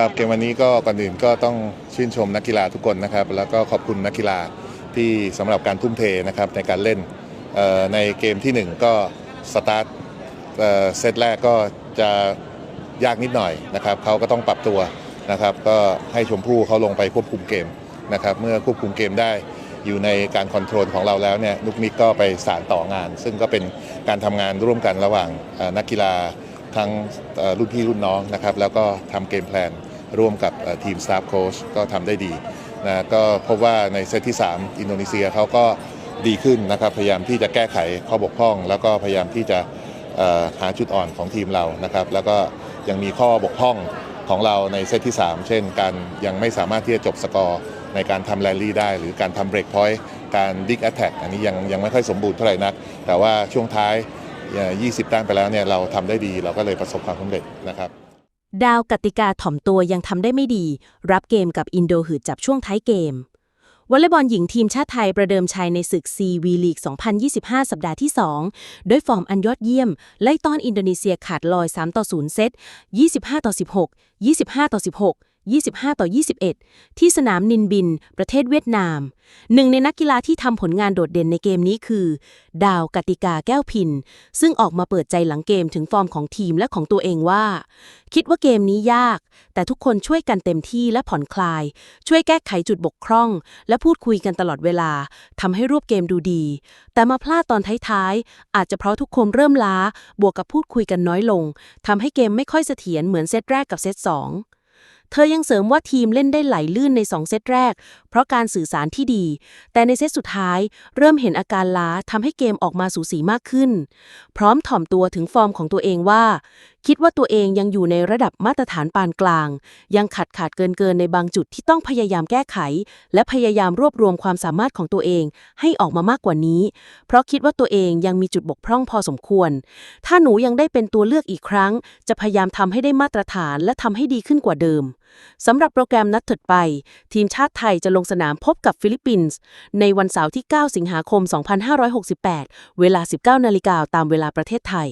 ครับเกมวันนี้ก็ก่อนอื่นก็ต้องชื่นชมนักกีฬาทุกคนนะครับ แล้วก็ขอบคุณนักกีฬาที่สำหรับการทุ่มเทนะครับในการเล่นในเกมที่ 1 ก็สตาร์ทเซตแรกก็จะยากนิดหน่อยนะครับเขาก็ต้องปรับตัวนะครับก็ให้ชมพู่เขาลงไปควบคุมเกมนะครับเมื่อควบคุมเกมได้อยู่ในการคอนโทรลของเราแล้วเนี่ยนุกนิกก็ไปสารต่องาน ซึ่งก็เป็นการทำงานร่วมกันระหว่างนักกีฬาทั้งรุ่นพี่รุ่นน้องนะครับแล้วก็ทำเกมแพลน ร่วมกับทีมสตาฟโค้ชก็ทำได้ดีนะก็พบว่าในเซตที่ 3 อินโดนีเซียเขาก็ดีขึ้นนะครับพยายามที่จะแก้ไขข้อบกพร่อง แล้วก็พยายามที่จะหาจุดอ่อนของทีมเรานะครับ แล้วก็ยังมีข้อบกพร่องของเราในเซตที่ 3 เช่น การยังไม่สามารถที่จะจบสกอร์ในการทำแรลลี่ได้ หรือการทำเบรกพอยต์การดิกแอตแทกอันนี้ยังยังไม่ค่อยสมบูรณ์เท่าไหร่นัก แต่ว่าช่วงท้าย 20 แต้มไปแล้วเนี่ยเราทำได้ดีเราก็เลยประสบความสำเร็จนะครับ ดาวกติกาถ่อมตัวยังทำได้ไม่ดี รับเกมกับอินโดหืดจับช่วงท้ายเกมวอลเลย์บอลหญิงทีมชาติไทยประเดิมชัยในศึก CV League 2025 สัปดาห์ที่ 2 ด้วยฟอร์มอันยอดเยี่ยม ไล่ต้อนอินโดนีเซียขาดลอย 3 ต่อ 0 เซต 25 ต่อ 16 25 ต่อ 16 25 ต่อ 21 ที่สนามนินบิน ประเทศเวียดนาม หนึ่งในนักกีฬาที่ทำผลงานโดดเด่นในเกมนี้คือ ดาวกติกาแก้วพิน ซึ่งออกมาเปิดใจหลังเกมถึงฟอร์มของทีมและของตัวเองว่า คิดว่าเกมนี้ยาก แต่ทุกคนช่วยกันเต็มที่และผ่อนคลาย ช่วยแก้ไขจุดบกพร่อง และพูดคุยกันตลอดเวลาทำให้รูปเกมดูดี แต่มาพลาดตอนท้ายๆอาจจะเพราะทุกคนเริ่มล้า บวกกับพูดคุยกันน้อยลงทำให้เกมไม่ค่อยเสถียรเหมือนเซตแรกกับเซตสอง เธอยังเสริมว่าทีมเล่นได้ไหลลื่นใน 2 เซตแรก เพราะการสื่อสารที่ดี แต่ในเซตสุดท้าย เริ่มเห็นอาการล้าทำให้เกมออกมาสูสีมากขึ้น พร้อมถ่อมตัวถึงฟอร์มของตัวเองว่า คิดว่าตัวเองยังอยู่ในระดับมาตรฐานปานกลาง ยังขาดขาดเกินเกินในบางจุดที่ต้องพยายามแก้ไข และพยายามรวบรวมความสามารถของตัวเองให้ออกมามากกว่านี้ เพราะคิดว่าตัวเองยังมีจุดบกพร่องพอสมควร ถ้าหนูยังได้เป็นตัวเลือกอีกครั้ง จะพยายามทำให้ได้มาตรฐานและทำให้ดีขึ้นกว่าเดิมสำหรับโปรแกรมนัดถัดไป ทีมชาติไทยจะลงสนามพบกับฟิลิปปินส์ ในวันเสาร์ที่ 9 สิงหาคม 2568 เวลา 19 นาฬิกาตามเวลาประเทศไทย